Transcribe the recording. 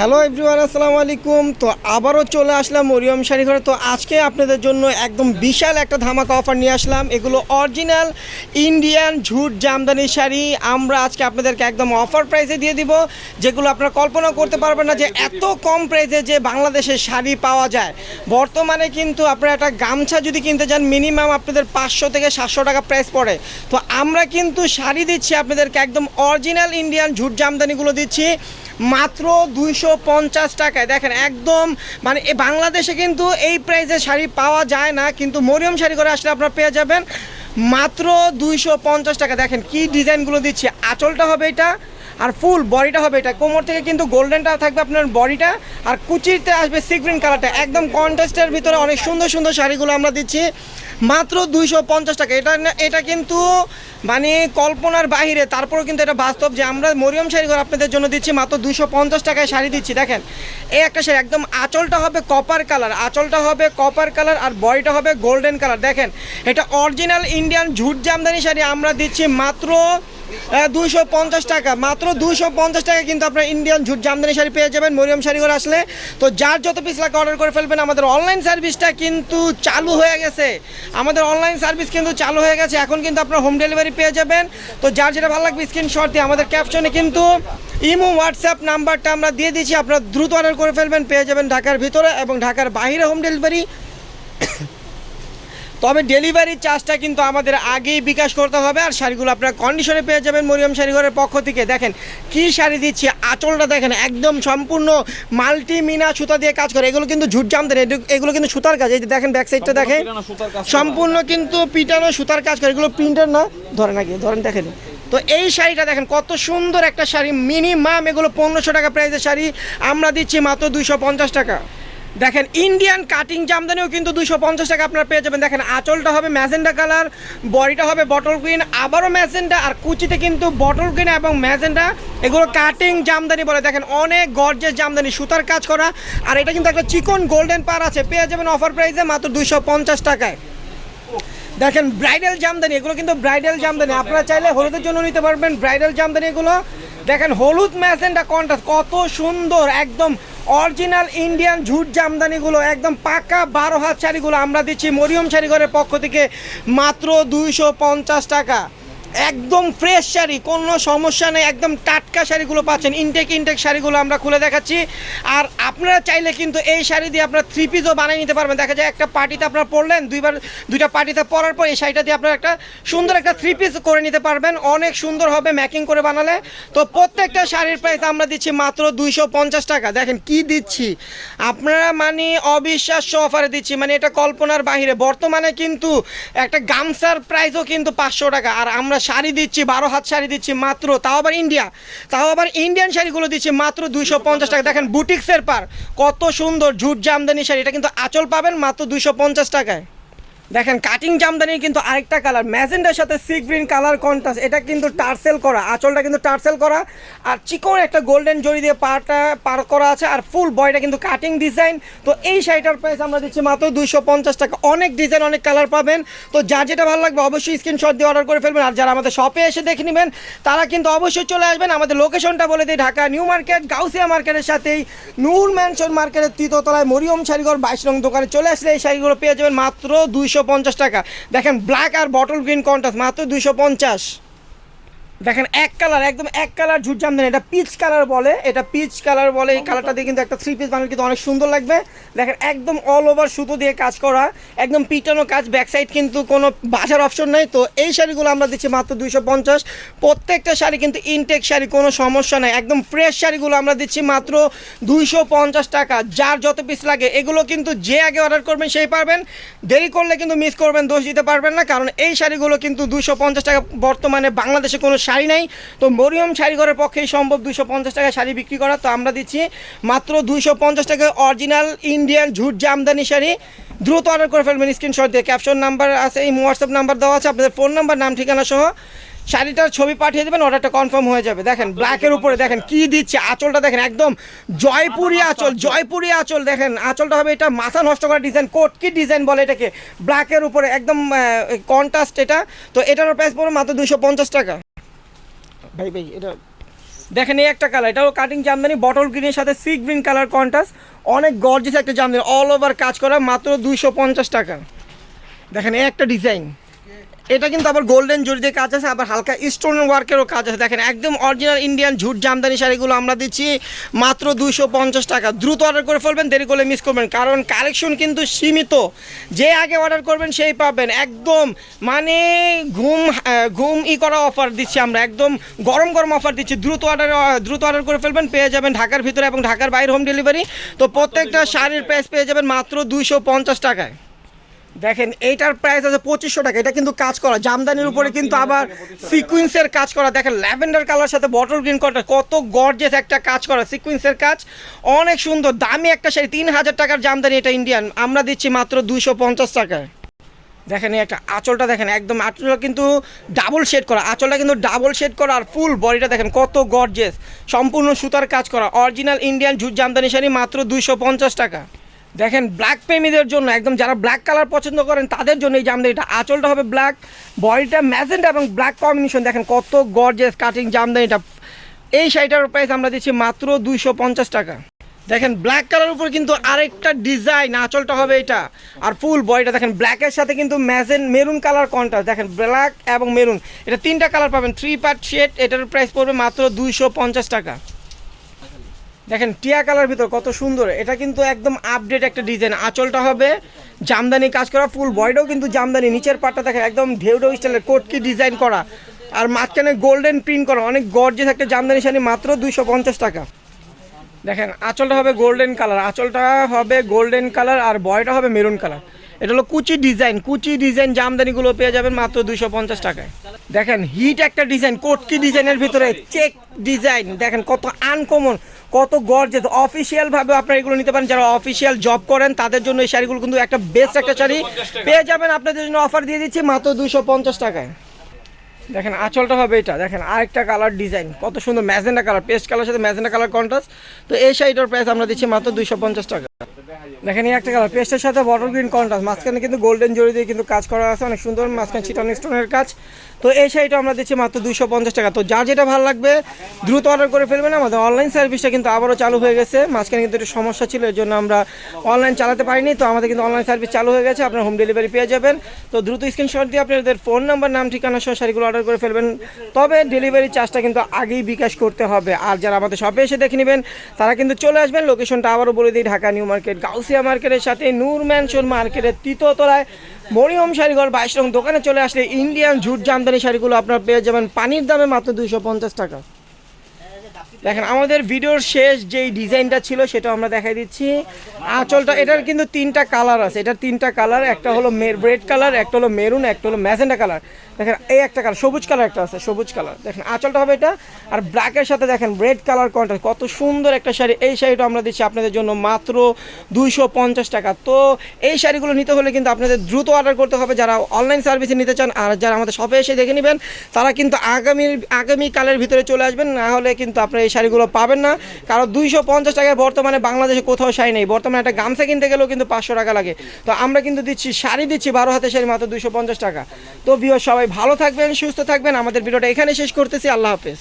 Hello everyone, আসসালামু আলাইকুম। তো আবারও চলে আসলাম মরিয়ম শাড়ি ঘরে। তো আজকে আপনাদের জন্য একদম বিশাল একটা ধামাকা অফার নিয়ে আসলাম। এগুলো অরিজিনাল ইন্ডিয়ান ঝুট জামদানি শাড়ি। আমরা আজকে আপনাদেরকে একদম অফার প্রাইসে দিয়ে দিব, যেগুলো আপনারা কল্পনা করতে পারবেন না যে এত কম প্রাইসে যে বাংলাদেশে শাড়ি পাওয়া যায়। বর্তমানে কিন্তু আপনারা একটা গামছা যদি কিনতে যান মিনিমাম আপনাদের পাঁচশো থেকে সাতশো টাকা প্রাইস পড়ে। তো আমরা কিন্তু শাড়ি দিচ্ছি আপনাদেরকে একদম অরিজিনাল ইন্ডিয়ান ঝুট জামদানিগুলো দিচ্ছি। মাত্র দুইশো পঞ্চাশ টাকায়। দেখেন, একদম মানে বাংলাদেশে কিন্তু এই প্রাইসে শাড়ি পাওয়া যায় না, কিন্তু মরিয়ম শাড়ি করে আসলে আপনারা পেয়ে যাবেন মাত্র দুইশো পঞ্চাশ টাকা দেখেন, কি ডিজাইনগুলো দিচ্ছে, আঁচলটা হবে এটা। আর ফুল বডিটা হবে এটা। কোমর থেকে কিন্তু গোল্ডেনটা থাকবে আপনার বডিটা। আর কুচিতে আসবে সি গ্রিন কালারটা একদম কন্টেস্টের ভিতরে অনেক সুন্দর সুন্দর শাড়িগুলো আমরা দিচ্ছি। মাত্র দুইশো পঞ্চাশ টাকা। এটা এটা কিন্তু মানে কল্পনার বাইরে তারপরেও কিন্তু এটা বাস্তব যে আমরা মরিয়ম শাড়ি ঘর আপনাদের জন্য দিচ্ছি মাত্র দুশো পঞ্চাশ টাকায় শাড়ি দিচ্ছি। দেখেন, এই একটা শাড়ি একদম আঁচলটা হবে কপার কালার আঁচলটা হবে কপার কালার আর বডিটা হবে গোল্ডেন কালার দেখেন, এটা অরিজিনাল ইন্ডিয়ান ঝুট জামদানি শাড়ি আমরা দিচ্ছি মাত্র দুশো পঞ্চাশ টাকা। মাত্র দুশো পঞ্চাশ টাকা কিন্তু আপনার ইন্ডিয়ান ঝুট জামদানি শাড়ি পেয়ে যাবেন, মরিয়ম শাড়ি করে আসলে। তো যার যত পিস লাগে অর্ডার করে ফেলবেন, আমাদের অনলাইন সার্ভিসটা কিন্তু চালু হয়ে গেছে। আমাদের অনলাইন সার্ভিস কিন্তু চালু হয়ে গেছে, এখন কিন্তু আপনার হোম ডেলিভারি পেয়ে যাবেন। তো যার যেটা ভালো লাগবে স্ক্রিনশট দিয়ে আমাদের ক্যাপশনে কিন্তু ইমো হোয়াটসঅ্যাপ নাম্বারটা আমরা দিয়ে দিচ্ছি। আপনারা দ্রুত অর্ডার করে ফেলবেন, পেয়ে যাবেন ঢাকার ভিতরে এবং ঢাকার বাইরে হোম ডেলিভারি তবে ডেলিভারি চার্জটা কিন্তু আমাদের আগেই বিকাশ করতে হবে আর শাড়িগুলো আপনারা কন্ডিশনে পেয়ে যাবেন মরিয়ম শাড়িঘরের পক্ষ থেকে। দেখেন কি শাড়ি দিচ্ছি আঁচলটা দেখেন একদম সম্পূর্ণ মাল্টি মিনা সুতা দিয়ে কাজ করে। এগুলো কিন্তু ঝুট জামদানি এটু- এগুলো কিন্তু সুতার কাজ। এই যে দেখেন ব্যাক সাইডটা দেখেন। সম্পূর্ণ কিন্তু পিটানো সুতার কাজ করে। এগুলো প্রিন্টার না ধরেন আগে ধরেন দেখেন। তো এই শাড়িটা দেখেন কত সুন্দর একটা শাড়ি। মিনিমাম এগুলো পনেরোশো টাকা প্রাইসের শাড়ি। আমরা দিচ্ছি মাত্র দুইশো পঞ্চাশ টাকা। দেখেন ইন্ডিয়ান কাটিং জামদানিও কিন্তু দুশো পঞ্চাশ টাকা আপনারা পেয়ে যাবেন। দেখেন আঁচলটা হবে ম্যাজেন্ডা কালার, বডিটা হবে বটল গ্রিন আবারও ম্যাজেন্ডা, আর কুচিতে কিন্তু বটল গ্রিন এবং ম্যাজেন্ডা। এগুলো কাটিং জামদানি বলে। দেখেন অনেক গর্জের জামদানি, সুতার কাজ করা। আর এটা কিন্তু একটা চিকন গোল্ডেন পার আছে, পেয়ে যাবেন অফার প্রাইসে মাত্র দুশো পঞ্চাশ টাকায়। দেখেন ব্রাইডাল জামদানি, এগুলো কিন্তু ব্রাইডাল জামদানি। আপনারা চাইলে হলুদের জন্য নিতে পারবেন ব্রাইডাল জামদানি এগুলো দেখেন হলুদ ম্যাজেন্ডা কন্ট্রাস্ট কত সুন্দর, একদম অরিজিনাল ইন্ডিয়ান ঝুট জামদানিগুলো, একদম পাকা বারো হাত শাড়িগুলো আমরা দিচ্ছি মরিয়ম শাড়িঘরের পক্ষ থেকে মাত্র দুইশো পঞ্চাশ টাকা। একদম ফ্রেশ শাড়ি, কোনো সমস্যা নেই, একদম টাটকা শাড়িগুলো পাচ্ছেন। ইনটেক ইনটেক শাড়িগুলো আমরা খুলে দেখাচ্ছি। আর আপনারা চাইলে কিন্তু এই শাড়ি দিয়ে আপনারা থ্রি পিসও বানিয়ে নিতে পারবেন। দেখা যায় একটা পার্টিতে আপনারা পরলেন, দুইবার, দুইটা পার্টিতে পরার পর এই শাড়িটা দিয়ে আপনারা একটা সুন্দর একটা থ্রি পিস করে নিতে পারবেন। অনেক সুন্দর হবে ম্যাকিং করে বানালে। তো প্রত্যেকটা শাড়ির প্রাইস আমরা দিচ্ছি মাত্র দুইশো পঞ্চাশ টাকা। দেখেন কি দিচ্ছি? আপনারা মানে অবিশ্বাস্য অফারে দিচ্ছি। মানে এটা কল্পনার বাহিরে। বর্তমানে কিন্তু একটা গামছার প্রাইসও কিন্তু পাঁচশো টাকা। আর আমরা শাড়ি দিচ্ছি, বারো হাত শাড়ি দিচ্ছি মাত্র, তাও আবার ইন্ডিয়া তাও আবার ইন্ডিয়ান শাড়িগুলো দিচ্ছি মাত্র দুইশো পঞ্চাশ টাকা। দেখেন বুটিক্সের পার, কত সুন্দর ঝুট জামদানি শাড়ি, এটা কিন্তু আঁচল পাবেন মাত্র দুইশো পঞ্চাশ টাকায়। দেখেন কাটিং জামদানির কিন্তু আরেকটা কালার ম্যাজেন্ডার সাথে সি গ্রিন কালার কন্ট্রাস্ট এটা কিন্তু টার্সেল করা, আঁচলটা কিন্তু টার্সেল করা, আর চিকন একটা গোল্ডেন জড়ি দিয়ে পাটা পার করা আছে, আর ফুল বয়টা কিন্তু কাটিং ডিজাইন তো এই শাড়িটার প্রাইস আমরা দিচ্ছি মাত্র দুইশো পঞ্চাশ টাকা। অনেক ডিজাইন অনেক কালার পাবেন, তো যার যেটা ভালো লাগবে অবশ্যই স্ক্রিনশট দিয়ে অর্ডার করে ফেলবেন, আর যারা আমাদের শপে এসে দেখে নেবেন, তারা কিন্তু অবশ্যই চলে আসবেন। আমাদের লোকেশনটা বলে দিই, ঢাকা নিউ মার্কেট, গাউসিয়া মার্কেটের সাথেই, নূর ম্যানশন মার্কেটের তৃতীয়তলায় মরিয়ম শাড়িঘর, বাইশ রং দোকানে চলে আসলে এই শাড়িগুলো পেয়ে যাবেন মাত্র দুইশো পঞ্চাশ টাকা। দেখেন ব্ল্যাক আর বটল গ্রিন কন্ট্রাস্ট মাত্র দুইশো পঞ্চাশ। দেখেন এক কালার, একদম এক কালার ঝুট জামদানি এটা পিচ কালার বলে, এটা পিচ কালার বলে, এই কালারটা দিয়ে কিন্তু একটা থ্রি পিস বানালে কিন্তু অনেক সুন্দর লাগবে। দেখেন একদম অল ওভার সুতো দিয়ে কাজ করা, একদম পিটানো কাজ ব্যাক সাইড কিন্তু কোনো বাজার অপশন নেই। তো এই শাড়িগুলো আমরা দিচ্ছি মাত্র দুইশো পঞ্চাশ। প্রত্যেকটা শাড়ি কিন্তু ইনটেক শাড়ি, কোনো সমস্যা নেই। একদম ফ্রেশ শাড়িগুলো আমরা দিচ্ছি মাত্র দুইশো পঞ্চাশ টাকা। যার যত পিস লাগে, এগুলো কিন্তু যে আগে অর্ডার করবেন সেই পারবেন। দেরি করলে কিন্তু মিস করবেন, দোষ দিতে পারবেন না। কারণ এই শাড়িগুলো কিন্তু দুশো পঞ্চাশ টাকা বর্তমানে বাংলাদেশে কোনো শাড়ি নাই। তো মরিয়ম শাড়িঘরের পক্ষেই সম্ভব দুশো পঞ্চাশ টাকায় শাড়ি বিক্রি করা। তো আমরা দিচ্ছি মাত্র দুইশো পঞ্চাশ টাকা অরিজিনাল ইন্ডিয়ান ঝুট জামদানি শাড়ি। দ্রুত অর্ডার করে ফেলবেন স্ক্রিনশট দিয়ে। ক্যাপশন নাম্বার আছে, এই হোয়াটসঅ্যাপ নাম্বার দেওয়া আছে, আপনাদের ফোন নাম্বার নাম, ঠিকানা সহ। শাড়িটার ছবি পাঠিয়ে দেবেন অর্ডারটা কনফার্ম হয়ে যাবে। দেখেন ব্ল্যাকের উপরে দেখেন কি দিচ্ছে আঁচলটা, দেখেন একদম জয়পুরি আঁচল জয়পুরি আঁচল, দেখেন আঁচলটা হবে এটা মাথা নষ্ট করা ডিজাইন কোট কি ডিজাইন বলে এটাকে? ব্ল্যাকের উপরে, একদম কন্ট্রাস্ট এটা। তো এটারও প্রাইস পড়বে মাত্র দুশো পঞ্চাশ টাকা। ভাই ভাই, এটা দেখেন এই একটা কালার এটাও কাটিং জামদানি বটল গ্রিনের সাথে সি গ্রিন কালার কন্ট্রাস্ট অনেক গর্জিস একটা জামদানি অল ওভার কাজ করা, মাত্র দুইশো পঞ্চাশ টাকা। দেখেন এই একটা ডিজাইন এটা কিন্তু আবার গোল্ডেন জরি দিয়ে কাজ আছে, আবার হালকা স্টোন ওয়ার্কেরও কাজ আছে। দেখেন, একদম অরিজিনাল ইন্ডিয়ান ঝুট জামদানি শাড়িগুলো আমরা দিচ্ছি মাত্র দুইশো পঞ্চাশ টাকা। দ্রুত অর্ডার করে ফেলবেন, দেরি করলে মিস করবেন। কারণ কালেকশন কিন্তু সীমিত। যে আগে অর্ডার করবেন, সেই পাবেন। একদম মানে ঘুম ঘুম ই করা অফার দিচ্ছি আমরা। একদম গরম গরম অফার দিচ্ছি। দ্রুত অর্ডার দ্রুত অর্ডার করে ফেলবেন, পেয়ে যাবেন ঢাকার ভিতরে এবং ঢাকার বাইরে হোম ডেলিভারি তো প্রত্যেকটা শাড়ির প্রাইস পেয়ে যাবেন মাত্র দুইশো পঞ্চাশ টাকায়। দেখেন এইটার প্রাইস আছে পঁচিশশো টাকা। এটা কিন্তু কাজ করা। জামদানির উপরে কিন্তু আবার সিকুয়েন্সের কাজ করা। দেখেন ল্যাভেন্ডার কালার সাথে বটল গ্রিন কটা কত গর্জেস একটা কাজ করা সিকুয়েন্সের কাজ। অনেক সুন্দর দামি একটা শাড়ি। তিন হাজার টাকার জামদানি এটা ইন্ডিয়ান আমরা দিচ্ছি মাত্র দুইশো পঞ্চাশ টাকায়। দেখেন এই একটা আঁচলটা দেখেন একদম আঁচলটা কিন্তু ডাবল শেড করা। আঁচলটা কিন্তু ডাবল শেড করা আর ফুল বডিটা দেখেন কত গর্জেস সম্পূর্ণ সুতার কাজ করা। অরিজিনাল ইন্ডিয়ান ঝুট জামদানি শাড়ি মাত্র দুইশো পঞ্চাশ টাকা। দেখেন ব্ল্যাক প্রেমীদের জন্য, একদম যারা ব্ল্যাক কালার পছন্দ করেন, তাদের জন্য এই জামদানিটা আঁচলটা হবে ব্ল্যাক বডিটা ম্যাজেন্টা এবং ব্ল্যাক কম্বিনেশন দেখেন কত গর্জেস কাটিং জামদানিটা এই শাড়িটার প্রাইস আমরা দিচ্ছি মাত্র দুইশো পঞ্চাশ টাকা। দেখেন ব্ল্যাক কালার উপর কিন্তু আরেকটা ডিজাইন আঁচলটা হবে এটা। আর ফুল বডিটা দেখেন ব্ল্যাকের সাথে কিন্তু ম্যাজেন মেরুন কালার কন্ট্রাস্ট দেখেন ব্ল্যাক এবং মেরুন এটা তিনটা কালার পাবেন থ্রি পার্ট শেড এটার প্রাইস পড়বে মাত্র দুইশো পঞ্চাশ টাকা। দেখেন, টিয়া কালার ভিতর কত সুন্দর। এটা কিন্তু একদম আপডেট একটা ডিজাইন আঁচলটা হবে জামদানি কাজ করা ফুল বয়টাও কিন্তু জামদানি। নিচের পাটটা দেখেন, একদম ঢেউ ঢেউ স্টাইলের কোটকি ডিজাইন করা। আর মাঝখানে গোল্ডেন প্রিন্ট করা। অনেক গর্জেস একটা জামদানি শাড়ি, মাত্র দুইশো পঞ্চাশ টাকা। দেখেন, আঁচলটা হবে গোল্ডেন কালার আঁচলটা হবে গোল্ডেন কালার আর বয়টা হবে মেরুন কালার এটা হলো কুচি ডিজাইন কুচি ডিজাইন জামদানিগুলো পেয়ে যাবেন মাত্র দুইশো পঞ্চাশ টাকায়। দেখেন হিট একটা ডিজাইন কোটকি ডিজাইনের ভিতরে চেক ডিজাইন দেখেন, কত আনকমন কত গর্জেস অফিসিয়াল ভাবে আপনারা এগুলো নিতে পারেন। যারা অফিসিয়াল জব করেন, তাদের জন্য এই শাড়িগুলো কিন্তু একটা বেস্ট একটা শাড়ি। পেয়ে যাবেন আপনাদের জন্য অফার দিয়ে দিচ্ছি মাত্র দুইশো পঞ্চাশ টাকায়। দেখেন, আঁচলটা হবে এটা। দেখেন, আরেকটা কালার ডিজাইন কত সুন্দর ম্যাজেন্ডা কালার পেস্ট কালার সাথে ম্যাজেন্ডা কালার কন্ট্রাস্ট তো এই শাড়িটার প্রাইস আমরা দিচ্ছি মাত্র দুইশো পঞ্চাশ টাকা। দেখেন এই একটা কালার, পেস্টের সাথে বটল গ্রিন কন্ট্রাস্ট মাঝখানে কিন্তু গোল্ডেন জড়ি দিয়ে কিন্তু কাজ করা আছে, অনেক সুন্দর, মাঝখানে চিটন স্টোনের কাজ। তো এই শাড়িটা আমরা দিচ্ছি মাত্র দুইশো পঞ্চাশ টাকা। তো যার যেটা ভালো লাগবে, দ্রুত অর্ডার করে ফেলবেন। আমাদের অনলাইন সার্ভিসটা কিন্তু আবারও চালু হয়ে গেছে। মাঝখানে কিন্তু একটু সমস্যা ছিল, এর জন্য আমরা অনলাইন চালাতে পারিনি। তো আমাদের কিন্তু অনলাইন সার্ভিস চালু হয়ে গেছে, আপনার হোম ডেলিভারি পেয়ে যাবেন। তো দ্রুত স্ক্রিনশট দিয়ে আপনাদের ফোন নাম্বার নাম, ঠিকানা সহ শাড়িগুলো অর্ডার করে ফেলবেন। তবে ডেলিভারি চার্জটা কিন্তু আগেই বিকাশ করতে হবে। আর যারা আমাদের শপে এসে দেখে নেবেন, তারা কিন্তু চলে আসবেন। লোকেশনটা আবারও বলে দিই, ঢাকা নিউ মার্কেট গাউসিয়া মার্কেটের সাথে নূর ম্যানশন মার্কেটের তৃতীয়তলায় মরিয়ম শাড়িঘর বাইশ রং দোকানে চলে আসলে ইন্ডিয়ান জুট জামদানি শাড়িগুলো আপনারা পেয়ে যাবেন। পানির দামে মাত্র দুইশো পঞ্চাশ টাকা। দেখেন, আমাদের ভিডিওর শেষ যেই ডিজাইনটা ছিল সেটা আমরা দেখাই দিচ্ছি। আঁচলটা, এটার কিন্তু তিনটা কালার আছে। এটার তিনটা কালার, একটা হলো রেড কালার, একটা হলো মেরুন, একটা হলো ম্যাজেন্ডা কালার। দেখেন, এই একটা কালার, সবুজ কালার একটা আছে, সবুজ কালার। দেখেন, আঁচলটা হবে এটা। আর ব্ল্যাকের সাথে দেখেন, রেড কালার কন্ট্রাস্ট কত সুন্দর একটা শাড়ি। এই শাড়িটা আমরা দিচ্ছি আপনাদের জন্য মাত্র দুইশো পঞ্চাশ টাকা। তো এই শাড়িগুলো নিতে হলে কিন্তু আপনাদের দ্রুত অর্ডার করতে হবে। যারা অনলাইন সার্ভিসে নিতে চান, আর যারা আমাদের শপে এসে দেখে নেবেন, তারা কিন্তু আগামী আগামী কালের ভিতরে চলে আসবেন। না হলে কিন্তু আপনারা এই শাড়িগুলো পাবেন না। কারণ দুইশো পঞ্চাশ টাকায় বর্তমানে বাংলাদেশে কোথাও শাড়ি নেই। বর্তমানে একটা গামছা কিনতে গেলেও কিন্তু পাঁচশো টাকা লাগে। তো আমরা কিন্তু দিচ্ছি, শাড়ি দিচ্ছি বারো হাতে শাড়ি মাত্র দুইশো পঞ্চাশ টাকা। তো ভিও সবাই ভালো থাকবেন, সুস্থ থাকবেন। আমাদের ভিডিওটা এখানে শেষ করতেছি। আল্লাহ হাফেজ।